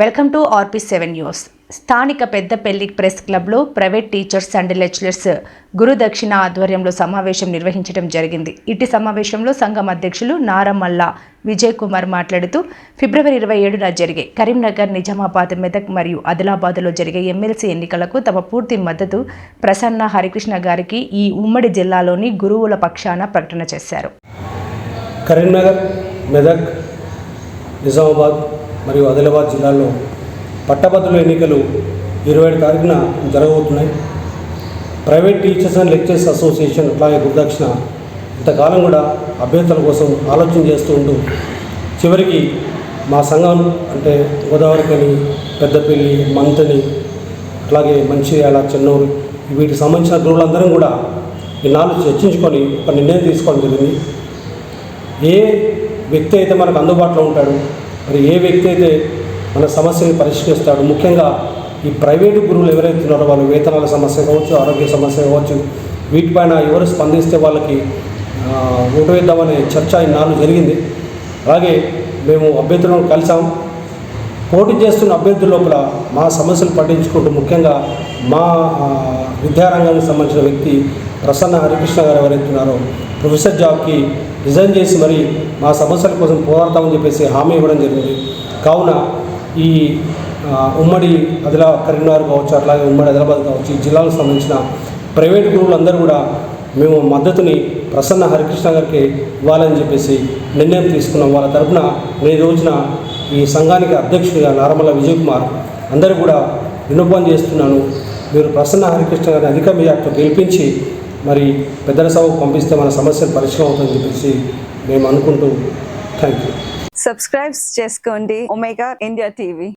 Welcome to RP seven news. స్థానిక Peddapalli press క్లబ్లో private teachers and lecturers Gurudakshina ఆధ్వర్యంలో సమావేశం నిర్వహించడం జరిగింది. ఇటు సమావేశంలో సంఘం అధ్యక్షులు నారమల్ల విజయ్ కుమార్ మాట్లాడుతూ ఫిబ్రవరి ఇరవై ఏడున జరిగే కరీంనగర్ నిజామాబాద్ మెదక్ మరియు ఆదిలాబాద్లో జరిగే ఎమ్మెల్సీ ఎన్నికలకు తమ పూర్తి మద్దతు ప్రసన్న హరికృష్ణ గారికి ఈ ఉమ్మడి జిల్లాలోని గురువుల పక్షాన ప్రకటన చేశారు. కరీంనగర్ మెదక్ నిజామాబాద్ మరియు ఆదిలాబాద్ జిల్లాల్లో పట్టభద్రుల ఎన్నికలు ఇరవై ఏడు తారీఖున జరగబోతున్నాయి. Private teachers and lectures association అట్లాగే గురుదక్షిణ ఇంతకాలం కూడా అభ్యర్థుల కోసం ఆలోచన చేస్తూ ఉంటూ చివరికి మా సంఘం అంటే గోదావరికని పెద్దపల్లి మంతని అట్లాగే మంచిర్యాల చెన్నూరు వీటికి సంబంధించిన గురువులందరం కూడా ఇన్నాళ్ళు చర్చించుకొని ఒక నిర్ణయం తీసుకోవడం జరిగింది. ఏ వ్యక్తి అయితే మనకు అందుబాటులో ఉంటాడు మరి ఏ వ్యక్తి అయితే మన సమస్యని పరిష్కరిస్తాడు ముఖ్యంగా ఈ ప్రైవేటు గురువులు ఎవరైతే ఉన్నారో వాళ్ళ వేతనాల సమస్య కావచ్చు ఆరోగ్య సమస్య కావచ్చు వీటిపైన ఎవరు స్పందిస్తే వాళ్ళకి ఓటు వేద్దామనే చర్చ నాలుగు జరిగింది. అలాగే మేము అభ్యర్థులను కలిసాం పోటీ చేస్తున్న అభ్యర్థుల లోపల మా సమస్యలు పట్టించుకుంటూ ముఖ్యంగా మా విద్యారంగానికి సంబంధించిన వ్యక్తి ప్రసన్న హరికృష్ణ గారు ఎవరైతున్నారో ప్రొఫెసర్ జాబ్కి రిజైన్ చేసి మరి మా సమస్యల కోసం పోరాడతామని చెప్పేసి హామీ ఇవ్వడం జరిగింది. కావున ఈ ఉమ్మడి ఆదిలా కరీంనగర్ కావచ్చు అట్లాగే ఉమ్మడి ఆదిలాబాద్ కావచ్చు ఈ జిల్లాలకు సంబంధించిన ప్రైవేట్ గురువులందరూ కూడా మేము మద్దతుని ప్రసన్న హరికృష్ణ గారికి ఇవ్వాలని చెప్పేసి నిర్ణయం తీసుకున్నాం. వాళ్ళ తరపున నేను రోజున ఈ సంఘానికి అధ్యక్షుడిగా నారమల విజయ్ కుమార్ అందరూ కూడా విన్నపం చేస్తున్నాను. మీరు ప్రసన్న హరికృష్ణ గారిని అధిక మెజార్టీతో గెలిపించి మరి పెద్దల సభకు పంపిస్తే మన సమస్యలు పరిష్కారం అవుతుందని చెప్పేసి మేము అనుకుంటూ థ్యాంక్ యూ సబ్స్క్రైబ్ చేసుకోండి ఒమేగా ఇండియా టీవీ